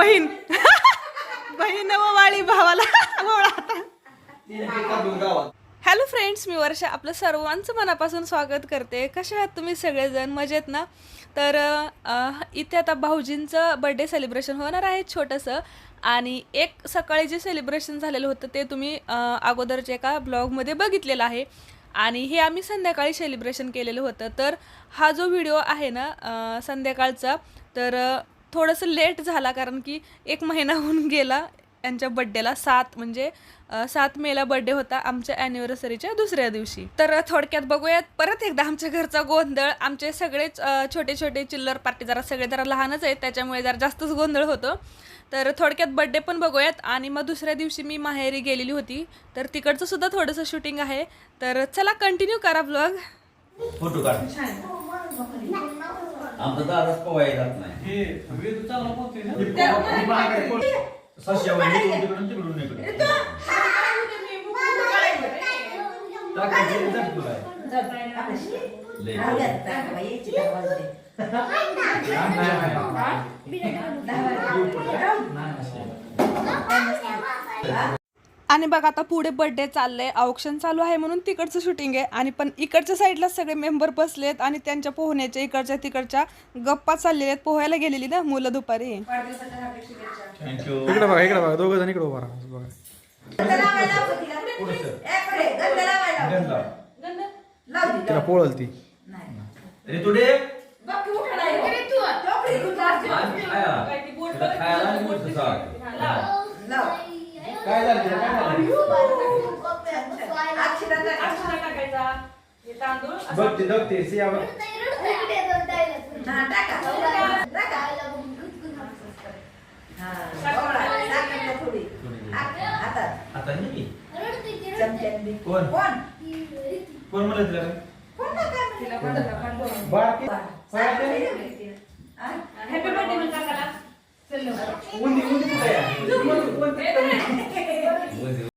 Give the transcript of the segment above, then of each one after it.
बहीण. बहीण वाळी भावाला हॅलो फ्रेंड्स मी वर्षा. आपलं सर्वांचं मनापासून स्वागत करते. कसे आहात तुम्ही सगळेजण? मजेत ना? तर इथे आता भाऊजींचं बड्डे सेलिब्रेशन होणार आहे छोटंसं. आणि एक सकाळी जे सेलिब्रेशन झालेलं होतं ते तुम्ही अगोदरच्या एका ब्लॉगमध्ये बघितलेलं आहे. आणि हे आम्ही संध्याकाळी सेलिब्रेशन केलेलं होतं. तर हा जो व्हिडिओ आहे ना संध्याकाळचा तर थोडंसं लेट झाला कारण की एक महिना होऊन गेला. यांच्या बड्डेला सात म्हणजे सात मेला बड्डे होता आमच्या ॲनिव्हर्सरीच्या दुसऱ्या दिवशी. तर थोडक्यात बघूयात परत एकदा आमच्या घरचा गोंधळ. आमचे सगळेच छोटे छोटे चिल्लर पार्टी जरा सगळे जरा लहानच आहेत त्याच्यामुळे जरा जास्तच गोंधळ होतो. तर थोडक्यात बड्डे पण बघूयात. आणि मग दुसऱ्या दिवशी मी माहेरी गेलेली होती. तर तिकडचं सुद्धा थोडंसं शूटिंग आहे. तर चला कंटिन्यू करा ब्लॉग फोटो काढ. आमचा दादाच पोवाय जात नाही सश्यावर इकडून तिकडून तिकडून इकडे टाकायचं जात तुला. लय. आणि बघा आता पुढे बर्थडे चाललंय औक्षण चालू आहे म्हणून तिकडचं शूटिंग आहे. आणि पण इकडच्या साईडला सगळे मेंबर बसलेत आणि त्यांच्या पोहण्याच्या इकडच्या तिकडच्या गप्पा चाललेल्या आहेत. पोहायला गेलेली ना मुलं दुपारी. थँक्यू इकडे बघा इकडे बघा दोघं जण इकडे उभा राहा. बघा. गंधा. तिला पोळल ती. काय झालं? काय झालं? बघ ते बघ ते सिया बघ. आता नाही कोण? कोण? म्हणलं तुला? बाळ. ते- बाळ ते- उंदी उंदी कुठे आहे? Um de um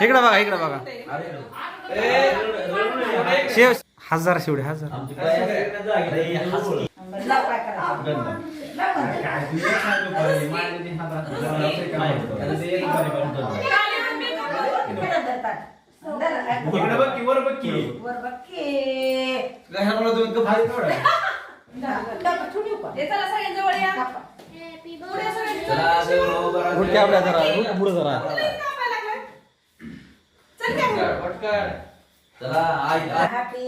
इकडे बघा इकडे बघा. शेव हजार शेवडे हजार. वर उठ आपल्या जरा उठ पुढे जरा. पटकन, पटकन. चला आई आई. Happy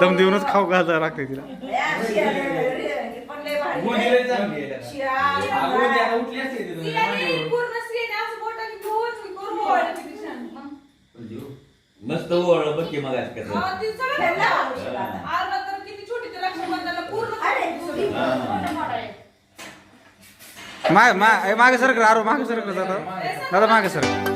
दम देऊनच खाऊ घालायला लागते तिला. हा. मस्त ओळख बघ की मग माग मा- मागे सर आरो मागे सर दादा. दादा मागे सर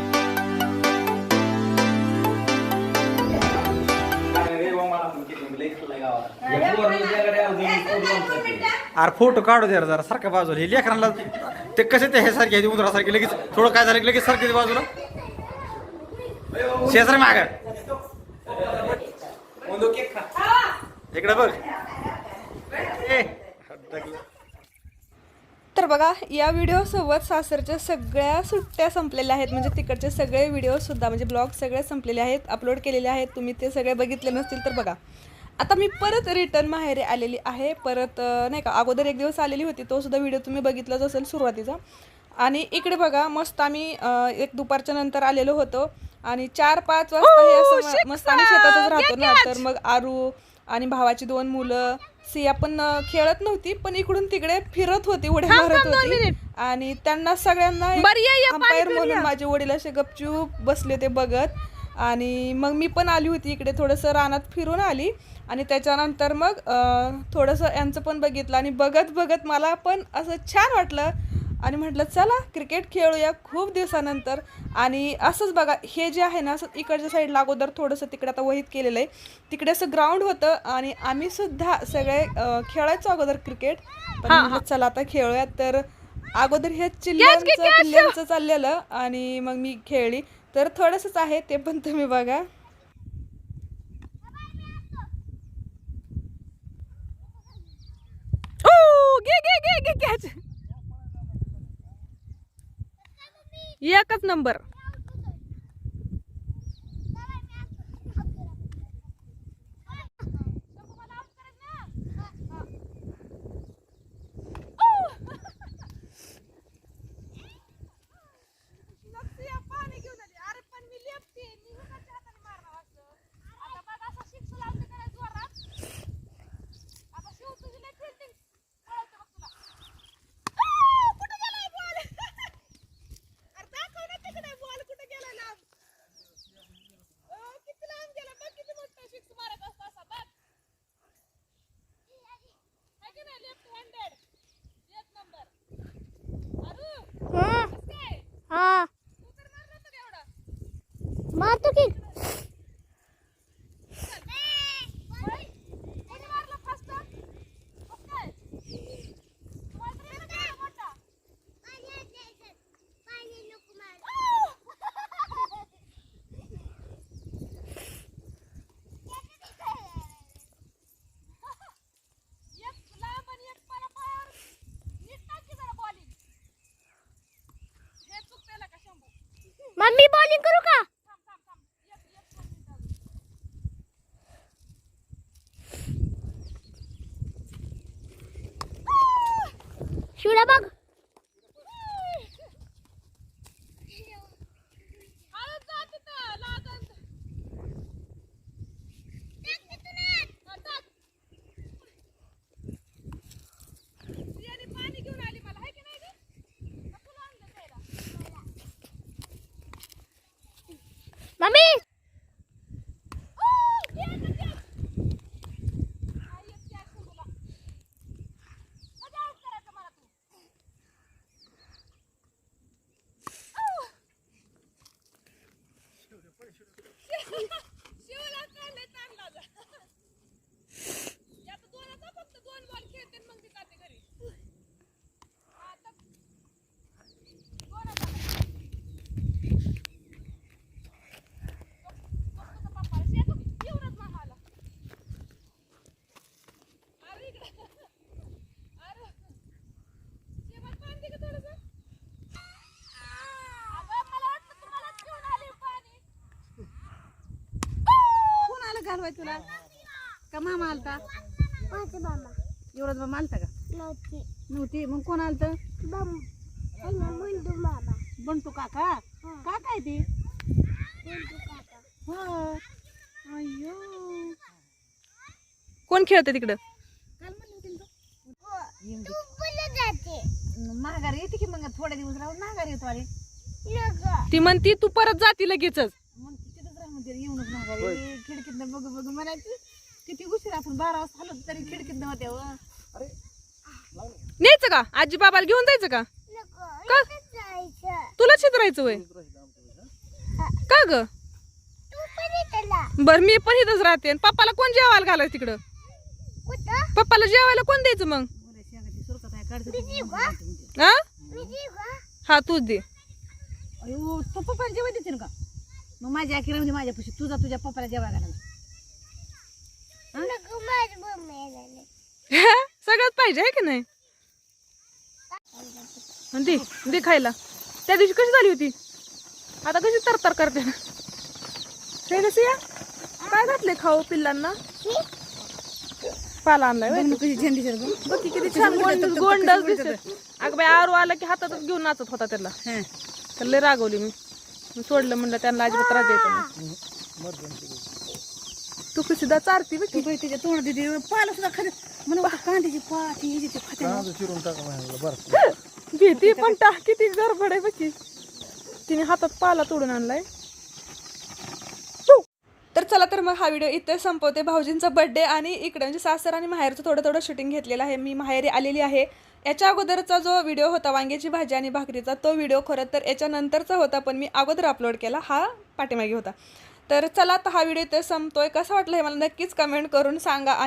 अरे फोटो काढू द्या जरा सारखं बाजूला. हे लेकरांना ते कसे ते हे सारखे आहेत, उंदरासारखे. लगेच थोडं काय झालं की लगेच सारखे बाजूला. शेजार माग. इकडे बघ. तर बघा या व्हिडिओसोबत सासरच्या सगळ्या सुट्ट्या संपलेल्या आहेत. म्हणजे तिकडचे सगळे व्हिडिओसुद्धा म्हणजे ब्लॉग सगळे संपलेले आहेत अपलोड केलेले आहेत. तुम्ही ते सगळे बघितले नसतील तर बघा. आता मी परत रिटर्न माहेरी आलेली आहे. परत नाही का अगोदर एक दिवस आलेली होती तो सुद्धा व्हिडिओ तुम्ही बघितलाच असेल सुरुवातीचा. आणि इकडे बघा मस्त आम्ही एक दुपारच्या नंतर आलेलो होतो. आणि चार पाच वाजता हे असं म- मस्त आम्ही शेतातच राहतो ना. तर मग आरू आणि भावाची दोन मुलं सिया पण खेळत नव्हती पण इकडून तिकडे फिरत होती उड्या मारत होती. आणि त्यांना सगळ्यांना अंपायर म्हणून माझे वडील असे गपचूप बसले ते बघत. आणि मग मी पण आली होती इकडे थोडंसं रानात फिरून आली आणि त्याच्यानंतर मग थोडंसं यांचं पण बघितलं आणि बघत बघत मला पण असं छान वाटलं आणि म्हटलं चला क्रिकेट खेळूया खूप दिवसानंतर. आणि असंच बघा हे जे आहे ना असं इकडच्या साईडला अगोदर थोडंसं तिकडे आता वहीत केलेलं आहे. तिकडे असं ग्राउंड होतं आणि आम्ही सुद्धा सगळे खेळायचो अगोदर क्रिकेट. पण चला आता खेळूया. तर अगोदर हे चिल्ल्यांचं किल्ल्यांचं चाललेलं आणि मग मी खेळली. तर थोडंसंच आहे ते पण तुम्ही बघा. एकच नंबर हा मारतो की मम्मी करू का? शिवडा बघ. घालवाय तुला? का मामा आलता? माझे मामा. एवढंच मामा आलता का? नव्हते. नव्हती. मग कोण आलत? बम बंडू मामा. बंटू काका? का काय ते? बंडू काका. हो. अय्यो. कोण खेळते तिकडं? काल म्हणली होती ना जाते. दे. माघारी येते की मग? थोड्या दिवस राहून माघारी येतो अरे नका ती म्हणती तू परत जाती लगेचच. मग तिथेच राह म्हणते येऊनच माघारी खिडकीतनं बघू बघू. म्हणायची किती उशीर आपण बारा वाजता आलो तरी खिडकीतनं होते व. न्यायचं का? आजी बाबाला घेऊन जायचं का? नको का? जायचं तुला चित्रायचं वय. का ग? तू पण येतला बर मी पण इथंच राहते. आणि पप्पाला कोण जेवायला घालायचं तिकडं? कुठं? पप्पाला जेवायला कोण द्यायचं मग? शेंगाची सुरकत आहे काढते हा मी देऊ का हा तूच दे. अयो तो पप्पाला जेवाय देते का? मग माझ्या राहून दे माझ्यापाशी तुझा तुझ्या पप्पाला जेवाय घालायला नको माझी मम्मी येणार सगळंच पाहिजे आहे की नाही? दे दे खायला. त्या दिवशी कशी झाली होती? आता कशी तरतर करते? हे कशी या? काय घातले खाऊ पिल्लांना? पाला आणलाय बघ व्हय. ना कशी झेंडी सर बघ की किती छान गोंड गोंडच दिसत. अगं बाई आरू आला की हातातच घेऊन नाचत होता त्याला. तर लय रागवली मी. मी सोडलं म्हणलं त्यांना अजिबात त्रास द्यायचा तू कशी दा चारती बघ ती. बाई तिच्या तोंड दिदी पाला सुद्धा खाते. म्हणून कांद्याची पात ही ते खाते चिरून टाका माझ्याकडे बरं. भीती पण टाक किती गडबड आहे बघ की तिने हातात पाला तोडून आणलाय. तर चला तर मग हा व्हिडिओ इथे संपवते. भाऊजींचा बर्थडे आणि इकडे म्हणजे सासर आणि माहेरचं थोडं थोडं शूटिंग घेतलेलं आहे. मी माहेरी आलेली आहे. याच्या अगोदरचा जो व्हिडिओ होता वांग्याची भाजी आणि भाकरीचा तो व्हिडिओ खरं तर याच्यानंतरचा होता पण मी अगोदर अपलोड केला हा पाठीमागे होता. तर चला आता हा व्हिडिओ इथे संपतोय. कसा वाटला हे मला नक्कीच कमेंट करून सांगा आणि